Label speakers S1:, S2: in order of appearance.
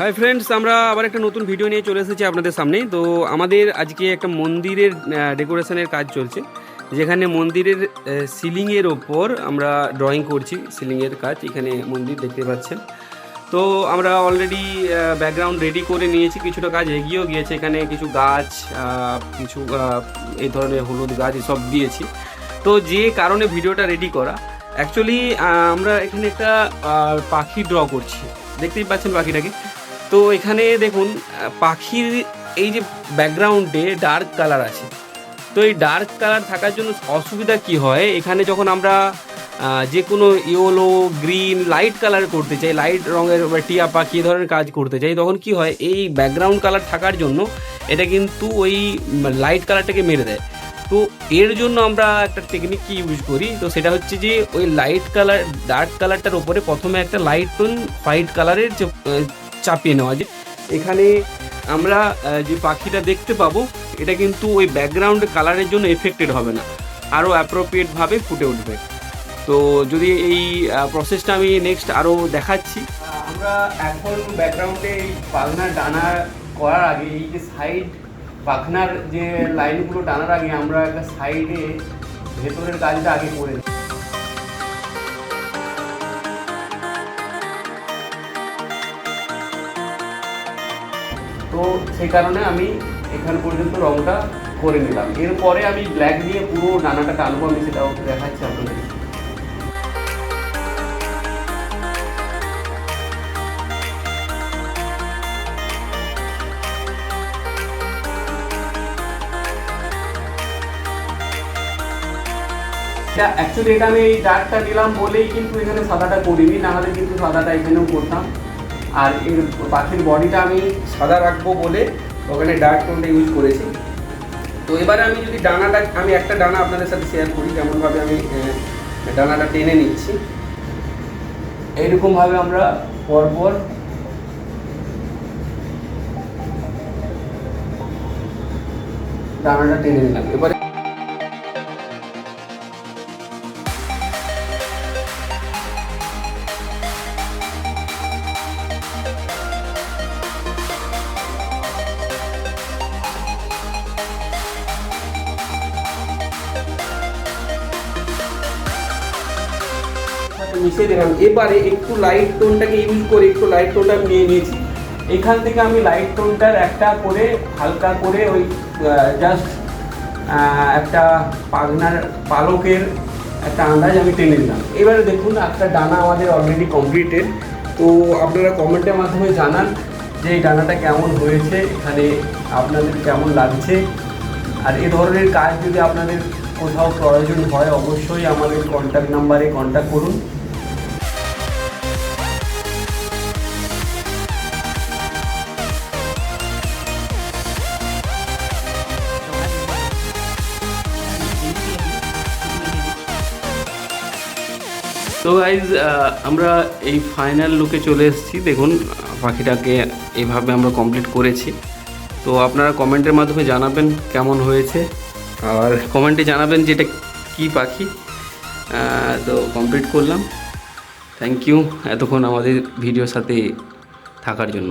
S1: Hi friends আমরা আবার একটা নতুন ভিডিও নিয়ে চলে এসেছি আপনাদের সামনে তো আমাদের আজকে একটা মন্দিরের ডেকোরেশনের কাজ চলছে। যেখানে মন্দিরের সিলিংয়ের ওপর আমরা ড্রয়িং করছি। সিলিংয়ের কাজ এখানে মন্দির দেখতে পাচ্ছেন। তো আমরা অলরেডি ব্যাকগ্রাউন্ড রেডি করে নিয়েছি। কিছুটা কাজ এগিয়েও গিয়েছে এখানে। কিছু গাছ কিছু এই ধরনের হলুদ গাছ এসব দিয়েছি। তো যে কারণে ভিডিওটা রেডি করা অ্যাকচুয়ালি আমরা এখানে একটা পাখি ড্র করছি। দেখতেই পাচ্ছেন পাখিটাকে। তো এখানে দেখুন পাখির এই যে ব্যাকগ্রাউন্ডে ডার্ক কালার আছে। তো এই ডার্ক কালার থাকার জন্য অসুবিধা কি হয়? এখানে যখন আমরা যে কোনো ইয়েলো গ্রিন লাইট কালার করতে চাই লাইট রঙের বা টিয়া পাখি ধরনের কাজ করতে চাই, তখন কি হয়? এই ব্যাকগ্রাউন্ড কালার থাকার জন্য এটা কিন্তু ওই লাইট কালারটাকে মেরে দেয়। তো এর জন্য আমরা একটা টেকনিক কি ইউজ করি? তো সেটা হচ্ছে যে, ওই লাইট কালার ডার্ক কালারটার উপরে প্রথমে একটা লাইট টোন হোয়াইট কালারের যে চাপিয়ে নেওয়া যায় এখানে আমরা যে পাখিটা দেখতে পাবো, এটা কিন্তু ওই ব্যাকগ্রাউন্ড কালারের জন্য এফেক্টেড হবে না। আরও অ্যাপ্রোপ্রিয়েটভাবে ফুটে উঠবে। তো যদি এই প্রসেসটা আমি নেক্সট আরও দেখাচ্ছি। আমরা এখন ব্যাকগ্রাউন্ডে এই পাখনার ডানা করার আগে, এই যে সাইড পাখনার যে লাইনগুলো ডানার আগে আমরা একটা সাইডে ভেতরের কাজটা আগে করে তো সেই কারণে আমি এখান পর্যন্ত রংটা করে নিলাম। এরপরে আমি ব্ল্যাক দিয়ে পুরো ডানাটা টানবো, আমি সেটাও দেখাচ্ছি আপনাদের। এটা অ্যাকচুয়ালি এটা আমি এই ডার্কটা নিলাম বলেই কিন্তু এখানে সাদাটা করিনি না হলে কিন্তু সাদাটা এখানেও করতাম। আর এর পাখির বডিটা আমি সাদা রাখব বলে ওখানে ডার্ক টোনটা ইউজ করেছি। তো এবারে আমি যদি ডানাটা, আমি একটা ডানা আপনাদের সাথে শেয়ার করি যেমনভাবে আমি ডানাটা টেনে নিচ্ছি। এইরকমভাবে আমরা পরপর ডানাটা টেনে নিলাম। এবারে মিশিয়ে দিলাম। এবারে একটু লাইট টোনটাকে ইউজ করে একটু লাইট টোনটা নিয়ে নিয়েছি। এখান থেকে আমি লাইট টোনটার একটা করে, হালকা করে ওই জাস্ট একটা পাগনার, পালকের একটা আন্দাজ আমি টেনে দিলাম এবারে দেখুন, একটা ডানা আমাদের অলরেডি কমপ্লিটেড তো আপনারা কমেন্টের মাধ্যমে জানান যে এই ডানাটা কেমন হয়েছে, এখানে আপনাদের কেমন লাগছে। আর এ ধরনের কাজ যদি আপনাদের কোথাও প্রয়োজন হয়, অবশ্যই আমাদের কন্ট্যাক্ট নাম্বারে কন্ট্যাক্ট করুন। তো গাইজ আমরা এই ফাইনাল লুকে চলে এসেছি। দেখুন, পাখিটাকে এভাবে আমরা কমপ্লিট করেছি। তো আপনারা কমেন্টের মাধ্যমে জানাবেন কেমন হয়েছে। আর কমেন্টে জানাবেন যে এটা কী পাখি। তো কমপ্লিট করলাম। থ্যাংক ইউ এতক্ষণ আমাদের ভিডিওর সাথে থাকার জন্য।